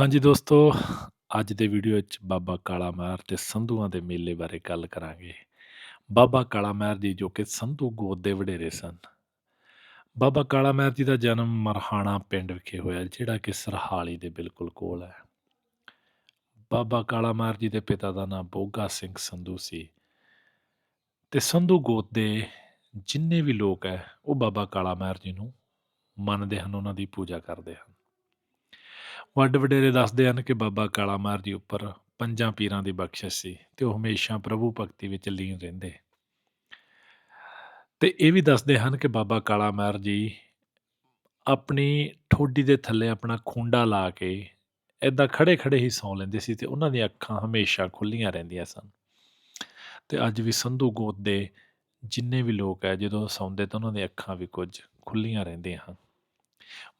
ਹਾਂਜੀ ਦੋਸਤੋ, ਅੱਜ ਦੇ ਵੀਡੀਓ ਵਿੱਚ ਬਾਬਾ ਕਾਲਾ ਮਹਿਰ ਤੇ ਸੰਧੂਆਂ ਦੇ ਮੇਲੇ ਬਾਰੇ ਗੱਲ ਕਰਾਂਗੇ। ਬਾਬਾ ਕਾਲਾ ਮਹਿਰ ਜੀ ਜੋ ਕਿ ਸੰਧੂ ਗੋਦ ਦੇ ਵਡੇਰੇ ਸਨ। ਬਾਬਾ ਕਾਲਾ ਮਹਿਰ ਜੀ ਦਾ ਜਨਮ ਮਰਹਾਣਾ ਪਿੰਡ ਵਿਖੇ ਹੋਇਆ ਜਿਹੜਾ ਕਿ ਸਰਹਾਲੀ ਦੇ ਬਿਲਕੁਲ ਕੋਲ ਹੈ। ਬਾਬਾ ਕਾਲਾ ਮਹਿਰ ਜੀ ਦੇ ਪਿਤਾ ਦਾ ਨਾਮ ਬੋਗਾ ਸਿੰਘ ਸੰਧੂ ਸੀ ਤੇ ਸੰਧੂ ਗੋਦ ਦੇ ਜਿੰਨੇ ਵੀ ਲੋਕ ਹੈ ਉਹ ਬਾਬਾ ਕਾਲਾ ਮਹਿਰ ਜੀ ਨੂੰ ਮੰਨਦੇ ਹਨ ਉਹਨਾਂ ਦੀ ਪੂਜਾ ਕਰਦੇ ਹਨ ਵੱਡ ਵਡੇਰੇ ਦੱਸਦੇ ਹਨ ਕਿ ਬਾਬਾ ਕਾਲਾ ਮਹਿਰ ਜੀ ਉੱਪਰ ਪੰਜਾਂ ਪੀਰਾਂ ਦੀ ਬਖਸ਼ਿਸ਼ ਸੀ ਤੇ ਉਹ ਹਮੇਸ਼ਾ ਪ੍ਰਭੂ ਭਗਤੀ ਵਿੱਚ ਲੀਨ ਰਹਿੰਦੇ। ਤੇ ਇਹ ਵੀ ਦੱਸਦੇ ਹਨ ਕਿ ਬਾਬਾ ਕਾਲਾ ਮਾਰ ਜੀ ਆਪਣੀ ਠੋਡੀ ਦੇ ਥੱਲੇ ਆਪਣਾ ਖੁੰਡਾ ਲਾ ਕੇ ਏਦਾਂ ਖੜੇ ਖੜੇ ਹੀ ਸੌਂ ਲੈਂਦੇ ਸੀ ਤੇ ਉਹਨਾਂ ਦੀਆਂ ਅੱਖਾਂ ਹਮੇਸ਼ਾ ਖੁੱਲੀਆਂ ਰਹਿੰਦੀਆਂ ਸਨ। ਤੇ ਅੱਜ ਵੀ ਸੰਧੂ ਗੋਤ ਦੇ ਜਿੰਨੇ ਵੀ ਲੋਕ ਹੈ ਜਦੋਂ ਸੌਂਦੇ ਤਾਂ ਉਹਨਾਂ ਦੀਆਂ ਅੱਖਾਂ ਵੀ ਕੁਝ ਖੁੱਲੀਆਂ ਰਹਿੰਦੀਆਂ ਹਨ।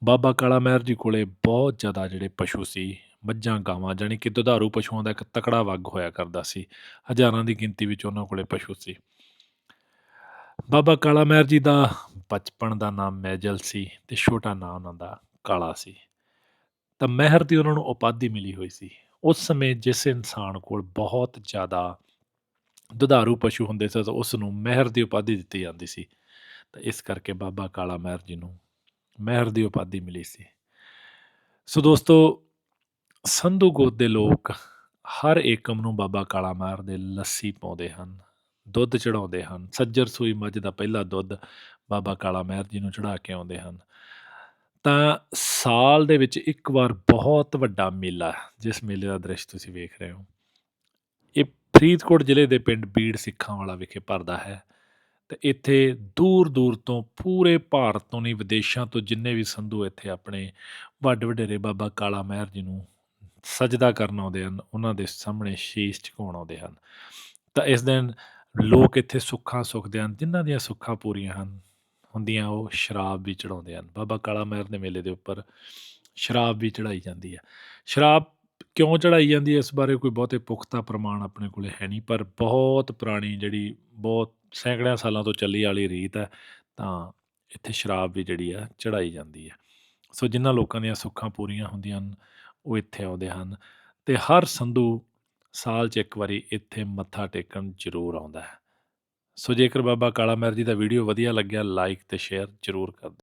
ਬਾਬਾ ਕਾਲਾ ਮਹਿਰ ਜੀ ਕੋਲੇ ਬਹੁਤ ਜ਼ਿਆਦਾ ਜਿਹੜੇ ਪਸ਼ੂ ਸੀ, ਮੱਝਾਂ, ਗਾਵਾਂ, ਜਾਣੀ ਕਿ ਦੁਧਾਰੂ ਪਸ਼ੂਆਂ ਦਾ ਇੱਕ ਤਕੜਾ ਵੱਗ ਹੋਇਆ ਕਰਦਾ ਸੀ, ਹਜ਼ਾਰਾਂ ਦੀ ਗਿਣਤੀ ਵਿੱਚ ਉਹਨਾਂ ਕੋਲੇ ਪਸ਼ੂ ਸੀ। ਬਾਬਾ ਕਾਲਾ ਮਹਿਰ ਜੀ ਦਾ ਬਚਪਨ ਦਾ ਨਾਮ ਮੈਜਲ ਸੀ ਤੇ ਛੋਟਾ ਨਾਮ ਉਹਨਾਂ ਦਾ ਕਾਲਾ ਸੀ। ਤਾਂ ਮਹਿਰ ਦੀ ਉਹਨਾਂ ਨੂੰ ਉਪਾਧੀ ਮਿਲੀ ਹੋਈ ਸੀ। ਉਸ ਸਮੇਂ ਜਿਸ ਇਨਸਾਨ ਕੋਲ ਬਹੁਤ ਜ਼ਿਆਦਾ ਦੁਧਾਰੂ ਪਸ਼ੂ ਹੁੰਦੇ ਸੀ ਉਸ ਨੂੰ ਮਹਿਰ ਦੀ ਉਪਾਧੀ ਦਿੱਤੀ ਜਾਂਦੀ ਸੀ। ਤਾਂ ਇਸ ਕਰਕੇ ਬਾਬਾ ਕਾਲਾ ਮਹਿਰ ਜੀ ਨੂੰ ਮਹਿਰ ਦੀ ਉਪਾਧੀ ਮਿਲੀ ਸੀ। ਸੋ ਦੋਸਤੋ, ਸੰਧੂ ਗੋਤ ਦੇ ਲੋਕ ਹਰ ਏਕਮ ਨੂੰ ਬਾਬਾ ਕਾਲਾ ਮਹਿਰ ਦੇ ਲੱਸੀ ਪਾਉਂਦੇ ਹਨ, ਦੁੱਧ ਚੜਾਉਂਦੇ ਹਨ, ਸੱਜਰ ਸੂਈ ਮੱਝ ਦਾ ਪਹਿਲਾ ਦੁੱਧ ਬਾਬਾ ਕਾਲਾ ਮਹਿਰ ਜੀ ਨੂੰ ਚੜਾ ਕੇ ਆਉਂਦੇ ਹਨ। ਤਾਂ ਸਾਲ ਦੇ ਵਿੱਚ ਇੱਕ ਵਾਰ ਬਹੁਤ ਵੱਡਾ ਮੇਲਾ, ਜਿਸ ਮੇਲੇ ਦਾ ਦ੍ਰਿਸ਼ ਤੁਸੀਂ ਵੇਖ ਰਹੇ ਹੋ। ਇਹ ਫਰੀਦਕੋਟ ਜ਼ਿਲ੍ਹੇ ਦੇ ਪਿੰਡ ਬੀੜ ਸਿੱਖਾਂ ਵਾਲਾ ਵਿਖੇ ਭਰਦਾ ਹੈ। ਤੇ ਇੱਥੇ ਦੂਰ ਦੂਰ ਤੋਂ ਪੂਰੇ ਭਾਰਤ ਤੋਂ ਨਹੀਂ, ਵਿਦੇਸ਼ਾਂ ਤੋਂ ਜਿੰਨੇ ਵੀ ਸੰਧੂ ਇੱਥੇ ਆਪਣੇ ਵੱਡ ਵਡੇਰੇ ਬਾਬਾ ਕਾਲਾ ਮਹਿਰ ਜੀ ਨੂੰ ਸਜਦਾ ਕਰਨ ਆਉਂਦੇ ਹਨ, ਉਹਨਾਂ ਦੇ ਸਾਹਮਣੇ ਸ਼ੀਸ਼ ਝੁਕਾਉਣ ਆਉਂਦੇ ਹਨ। ਤਾਂ ਇਸ ਦਿਨ ਲੋਕ ਇੱਥੇ ਸੁੱਖਾਂ ਸੁਖਦੇ ਹਨ, ਜਿਨ੍ਹਾਂ ਦੀਆਂ ਸੁੱਖਾਂ ਪੂਰੀਆਂ ਹਨ, ਹੁੰਦੀਆਂ ਉਹ ਸ਼ਰਾਬ ਵੀ ਚੜਾਉਂਦੇ ਹਨ। ਬਾਬਾ ਕਾਲਾ ਮਹਿਰ ਦੇ ਮੇਲੇ ਦੇ ਉੱਪਰ ਸ਼ਰਾਬ ਵੀ ਚੜਾਈ ਜਾਂਦੀ ਹੈ। ਸ਼ਰਾਬ ਕਿਉਂ ਚੜਾਈ ਜਾਂਦੀ ਹੈ? ਇਸ ਬਾਰੇ ਕੋਈ ਬਹੁਤੇ ਪੁਖਤਾ ਪ੍ਰਮਾਣ ਆਪਣੇ ਕੋਲੇ ਹੈ ਨਹੀਂ, ਪਰ ਬਹੁਤ ਪੁਰਾਣੀ ਜਿਹੜੀ ਬਹੁਤ ਸੈਂਕੜਿਆਂ ਸਾਲਾਂ ਤੋਂ ਚੱਲੀ ਵਾਲੀ ਰੀਤ ਹੈ, ਤਾਂ ਇੱਥੇ ਸ਼ਰਾਬ ਵੀ ਜਿਹੜੀ ਆ ਚੜਾਈ ਜਾਂਦੀ ਹੈ। ਸੋ ਜਿਨ੍ਹਾਂ ਲੋਕਾਂ ਦੀਆਂ ਸੁੱਖਾਂ ਪੂਰੀਆਂ ਹੁੰਦੀਆਂ ਹਨ, ਉਹ ਇੱਥੇ ਆਉਂਦੇ ਹਨ ਤੇ ਹਰ ਸੰਧੂ ਸਾਲ 'ਚ ਇੱਕ ਵਾਰੀ ਇੱਥੇ ਮੱਥਾ ਟੇਕਣ ਜ਼ਰੂਰ ਆਉਂਦਾ ਹੈ। ਸੋ ਜੇਕਰ ਬਾਬਾ ਕਾਲਾ ਮਹਿਰ ਜੀ ਦਾ ਵੀਡੀਓ ਵਧੀਆ ਲੱਗਿਆ ਲਾਈਕ ਤੇ ਸ਼ੇਅਰ ਜ਼ਰੂਰ ਕਰ ਦਿਓ।